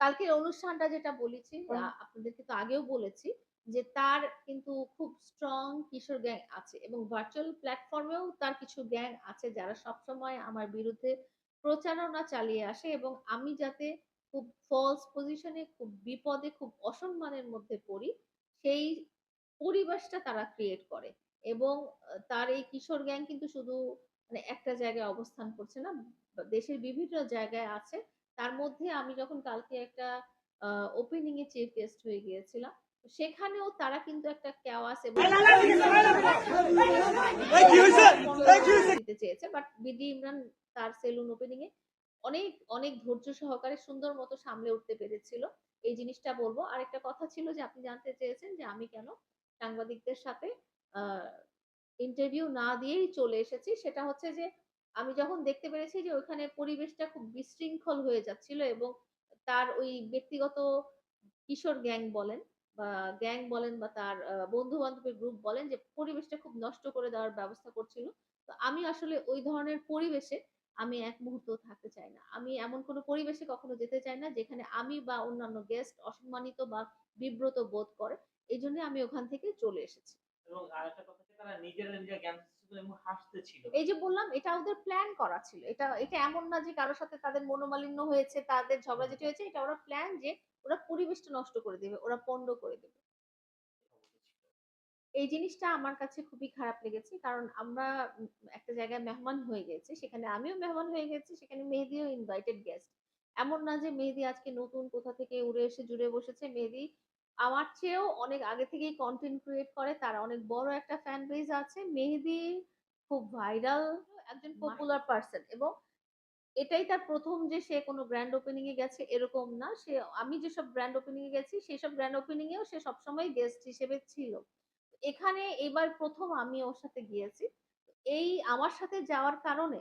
কালকের অনুষ্ঠানটা যেটা বলেছি আপনাদেরকে তো আগেও বলেছি যে তার কিন্তু খুব স্ট্রং কিশোর গ্যাং আছে এবং ভার্চুয়াল প্ল্যাটফর্মেও তার কিছু গ্যাং আছে যারা সবসময় আমার বিরুদ্ধে প্রচারণা চালিয়ে আসে এবং আমি যাতে খুব ফলস পজিশনে খুব বিপদে খুব অসম্মানের মধ্যে পড়ি সেই পরিবেশটা তারা ক্রিয়েট করে এবং তার এই কিশোর গ্যাং কিন্তু শুধু মানে একটা জায়গায় অবস্থান করছে না দেশের বিভিন্ন জায়গায় আছে। তার মধ্যে আমি যখন কালকে একটা ওপেনিং এ চিফ গেস্ট হয়ে গিয়েছিলাম সেখানেও তারা কিন্তু একটা কেওয়াস এবং দিতে চেয়েছে বাট বিডি ইমরান তার সেলুন ওপেনিং এ অনেক অনেক ধৈর্য সহকারে সুন্দর মতো সামলে উঠতে পেরেছিল। এই জিনিসটা বলব। আরেকটা কথা ছিল যে আপনি জানতে চেয়েছেন যে আমি কেন সাংবাদিকদের সাথে ইন্টারভিউ না দিয়েই চলে এসেছি। সেটা হচ্ছে যে আমি যখন দেখতে পেরেছি যে ওখানে পরিবেশটা খুব বিশৃঙ্খল হয়ে যাচ্ছিল এবং তার ওই ব্যক্তিগত কিশোর গ্যাং বলেন বা গ্যাং বলেন বা তার বন্ধু বান্ধবের গ্রুপ বলেন যে পরিবেশটা খুব নষ্ট করে দেওয়ার ব্যবস্থা করছিল। তো আমি আসলে ওই ধরনের পরিবেশে আমি এক মুহূর্ত থাকতে চাই না। আমি এমন কোনো পরিবেশে কখনো যেতে চাই না যেখানে আমি বা অন্যান্য গেস্ট অসম্মানিত বা বিব্রত বোধ করে। এই জন্য আমি ওখান থেকে চলে এসেছি। এবং আরেকটা কথা তারা নিজেরা নিজেরা জ্ঞান এবং হাসতে ছিল এই যে বললাম, এটা ওদের প্ল্যান করা ছিল। এটা এটা এমন না যে কারোর সাথে তাদের মনোমালিন্য হয়েছে, তাদের ঝগড়াঝাটি হয়েছে, এটা ওরা প্ল্যান যে ওরা পরিবেশটা নষ্ট করে দেবে, ওরা পণ্ড করে দেবে। এই জিনিসটা আমার কাছে খুবই খারাপ লেগেছে, কারণ আমরা একটা জায়গায় মেহমান হয়ে গেছি, সেখানে আমিও মেহমান হয়ে গেছি, সেখানে মেহেদিও ইনভাইটেড গেস্ট এমন না যে মেহেদি আজকে নতুন, কোথা থেকে উড়ে এসে জুড়ে বসেছে, মেহেদি আমার চেয়েও অনেক আগে থেকেই কন্টেন্ট ক্রিয়েট করে তার অনেক বড় একটা ফ্যান বেজ আছে। মেহেদি খুব ভাইরাল একজন পপুলার পার্সন এবং এটাই তার প্রথম যে সে কোনো ব্র্যান্ড ওপেনিং এ গেছে এরকম না। সে আমি যেসব ব্র্যান্ড ওপেনিং এ গেছি সেসব ব্র্যান্ড ওপেনিং এও সে সবসময় গেস্ট হিসেবে ছিল। এখানে এবার প্রথম আমি ওর সাথে গিয়েছি। এই আমার সাথে যাওয়ার কারণে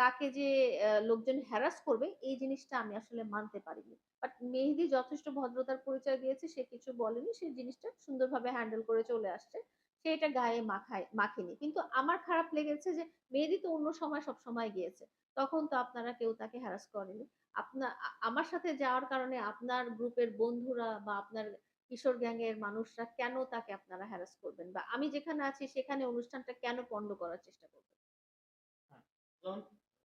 তাকে যে লোকজন হ্যারাস করবে, এই জিনিসটা আমি আসলে মানতে পারিনি। বাট মেহেদি যথেষ্ট ভদ্রতার পরিচয় দিয়েছে, সে কিছু বলেনি, সে জিনিসটা সুন্দরভাবে হ্যান্ডেল করে চলে আসছে। সে এটা গায়ে মাখায়, মাখেনি। কিন্তু আমার খারাপ লেগেছে যে, মেহেদি তো অন্য সময় সব সময় গিয়েছে। তখন তো আপনারা কেউ তাকে হ্যারাস করেনি। আপনার আমার সাথে যাওয়ার কারণে আপনার গ্রুপের বন্ধুরা বা আপনার কিশোর গ্যাংয়ের মানুষরা কেন তাকে আপনারা হ্যারাস করবেন? বা আমি যেখানে আছি, সেখানে অনুষ্ঠানটা কেন পণ্ড করার চেষ্টা করবেন? যেমন